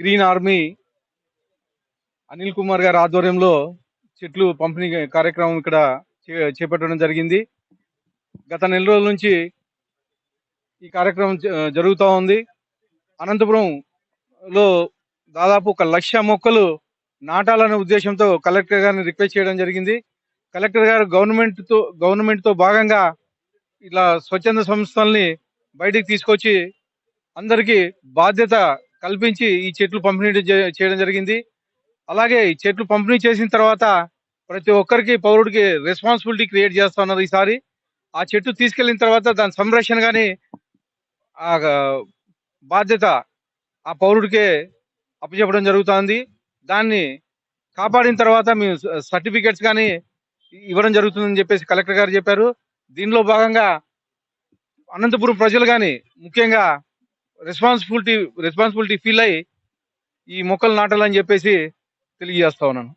Green army Anil Kumar గారి ఆధ్వర్యంలో చెట్లు పంపిణీ కార్యక్రమం ఇక్కడ చే- చేపట్టడం జరిగింది. గత నెల రోజుల నుంచి ఈ కార్యక్రమం జ- జరుగుతూ ఉంది. అనంతపురంలో దాదాపు ఒక లక్ష మొక్కలు నాటాలనే ఉద్దేశంతో కలెక్టర్ గారిని రిక్వెస్ట్ చేయడం జరిగింది. కలెక్టర్ గారు గవర్నమెంట్తో గవర్నమెంట్తో భాగంగా ఇలా స్వచ్ఛంద సంస్థల్ని బయటికి తీసుకొచ్చి అందరికీ బాధ్యత కల్పించి ఈ చెట్లు పంపిణీ చేయడం జరిగింది. అలాగే ఈ చెట్లు పంపిణీ చేసిన తర్వాత ప్రతి ఒక్కరికి పౌరుడికి రెస్పాన్సిబిలిటీ క్రియేట్ చేస్తా ఉన్నారు ఈసారి. ఆ చెట్టు తీసుకెళ్ళిన తర్వాత దాని సంరక్షణ కానీ ఆ బాధ్యత ఆ పౌరుడికే అప్పచెప్పడం జరుగుతుంది. దాన్ని కాపాడిన తర్వాత మేము సర్టిఫికెట్స్ కానీ ఇవ్వడం జరుగుతుందని చెప్పేసి కలెక్టర్ గారు చెప్పారు. దీనిలో భాగంగా అనంతపురం ప్రజలు కానీ ముఖ్యంగా రెస్పాన్సిబిలిటీ రెస్పాన్సిబిలిటీ ఫీల్ అయ్యి ఈ మొక్కలు నాటాలని చెప్పేసి తెలియజేస్తా ఉన్నాను.